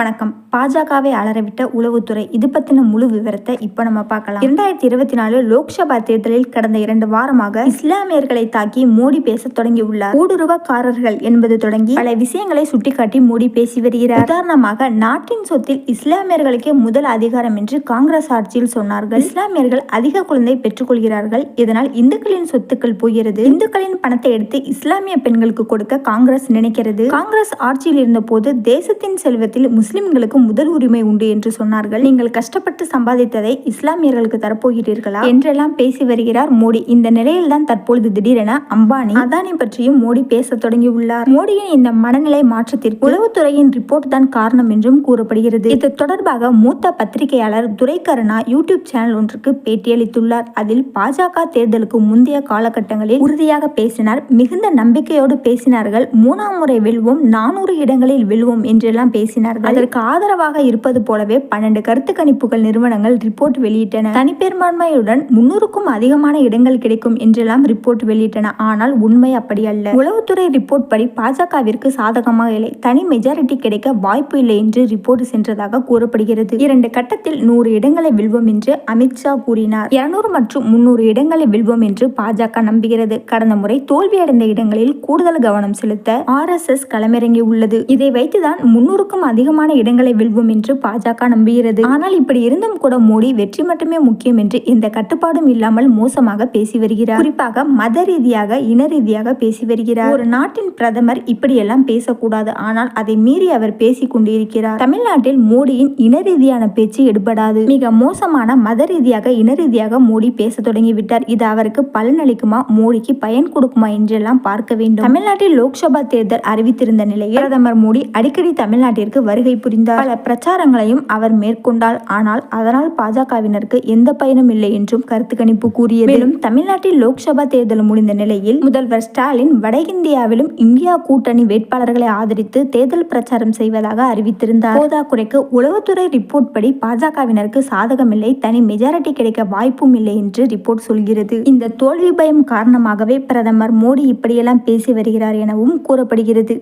வணக்கம். பாஜகவை அலறவிட்ட உளவுத்துறை இது பத்தின முழு விவரத்தை இப்ப நம்ம பார்க்கலாம். இரண்டாயிரத்தி இருபத்தி நாலு லோக்சபா தேர்தலில் கடந்த இரண்டு வாரமாக இஸ்லாமியர்களை தாக்கி மோடி பேச தொடங்கியுள்ளார். ஊடுருவக்காரர்கள் என்பது தொடங்கி பல விஷயங்களை சுட்டிக்காட்டி மோடி பேசி வருகிறார். உதாரணமாக நாட்டின் சொத்தில் இஸ்லாமியர்களுக்கே முதல் அதிகாரம் என்று காங்கிரஸ் ஆட்சியில் சொன்னார்கள். இஸ்லாமியர்கள் அதிக குழந்தை பெற்றுக்கொள்கிறார்கள் இதனால் இந்துக்களின் சொத்துக்கள் போகிறது. இந்துக்களின் பணத்தை எடுத்து இஸ்லாமிய பெண்களுக்கு கொடுக்க காங்கிரஸ் நினைக்கிறது. காங்கிரஸ் ஆட்சியில் இருந்த போது தேசத்தின் செல்வத்தில் முஸ்லிம்களுக்கு முதல் உரிமை உண்டு என்று சொன்னார்கள். நீங்கள் கஷ்டப்பட்டு சம்பாதித்ததை இஸ்லாமியர்களுக்கு தரப்போகிறீர்களா? என்றெல்லாம் பேசி வருகிறார் மோடி. இந்த நிலையில்தான் தற்பொழுது திடீரென அம்பானி அதானி பற்றியும் மோடி பேச தொடங்கியுள்ளார். மோடியின் இந்த மனநிலை மாற்றத்திற்கு உளவுத்துறையின் ரிப்போர்ட் தான் காரணம் என்றும் கூறப்படுகிறது. இது தொடர்பாக மூத்த பத்திரிகையாளர் துரைக்கருணா யூடியூப் சேனல் ஒன்றுக்கு பேட்டியளித்துள்ளார். அதில் பாஜக தேர்தலுக்கு முந்தைய காலகட்டங்களில் உறுதியாக பேசினார். மிகுந்த நம்பிக்கையோடு பேசினார்கள். மூணாம் முறை வெல்வோம். நானூறு இடங்களில் வெல்வோம் என்றெல்லாம் பேசினார்கள். அதற்கு ஆதரவாக இருப்பது போலவே பன்னெண்டு கருத்து கணிப்புகள் நிறுவனங்கள் ரிப்போர்ட் வெளியிட்டன. தனிப்பெரும்பான்மையுடன் முன்னூறுக்கும் அதிகமான இடங்கள் கிடைக்கும் என்றெல்லாம் ரிப்போர்ட் வெளியிட்டன. ஆனால் உண்மை அப்படி அல்ல. உளவுத்துறை ரிப்போர்ட் படி பாஜகவிற்கு சாதகமாக இல்லை. தனி மெஜாரிட்டி கிடைக்க வாய்ப்பு இல்லை என்று ரிப்போர்ட் சென்றதாக கூறப்படுகிறது. இரண்டு கட்டத்தில் நூறு இடங்களை வெல்வோம் என்று அமித்ஷா கூறினார். இருநூறு மற்றும் முன்னூறு இடங்களை வெல்வோம் என்று பாஜக நம்புகிறது. கடந்த முறை தோல்வியடைந்த இடங்களில் கூடுதல் கவனம் செலுத்த ஆர் எஸ் எஸ் களமிறங்கி உள்ளது இதை வைத்துதான் முன்னூறுக்கும் அதிகமான இடங்களை வெல்வோம் என்று பாஜக நம்புகிறது. ஆனால் இப்படி இருந்தும் கூட மோடி வெற்றி மட்டுமே முக்கியம் என்று எந்த கட்டுப்பாடும் இல்லாமல் மோசமாக பேசி வருகிறார். குறிப்பாக மத ரீதியாக இன ரீதியாக பேசி வருகிறார். ஒரு நாட்டின் பிரதமர் இப்படியெல்லாம் பேசக்கூடாது. ஆனால் அதை மீறி அவர் பேசிக் கொண்டிருக்கிறார். தமிழ்நாட்டில் மோடியின் இன ரீதியான பேச்சு எடுபடாது. மிக மோசமான மத ரீதியாக இன ரீதியாக மோடி பேச தொடங்கிவிட்டார். இது அவருக்கு பலனளிக்குமா? மோடிக்கு பயன் கொடுக்குமா? என்றெல்லாம் பார்க்க வேண்டும். தமிழ்நாட்டில் லோக்சபா தேர்தல் அறிவித்திருந்த நிலையில் பிரதமர் மோடி அடிக்கடி தமிழ்நாட்டிற்கு வருகை புரிந்தார். பல பிரச்சாரங்களையும் அவர் மேற்கொண்டார். ஆனால் அதனால் பாஜகவினருக்கு எந்த பயனும் இல்லை என்றும் கருத்து கணிப்பு கூறியது. மேலும் தமிழ்நாட்டில் லோக்சபா தேர்தல் முடிந்த நிலையில் முதல்வர் ஸ்டாலின் வட இந்தியாவிலும் இந்தியா கூட்டணி வேட்பாளர்களை ஆதரித்து தேர்தல் பிரச்சாரம் செய்வதாக அறிவித்திருந்தார். போதாக்குறைக்கு உளவுத்துறை ரிப்போர்ட் படி பாஜகவினருக்கு சாதகமில்லை. தனி மெஜாரிட்டி கிடைக்க வாய்ப்பும் இல்லை என்று ரிப்போர்ட் சொல்கிறது. இந்த தோல்வி பயம் காரணமாகவே பிரதமர் மோடி இப்படியெல்லாம் பேசி வருகிறார் எனவும் கூறப்படுகிறது.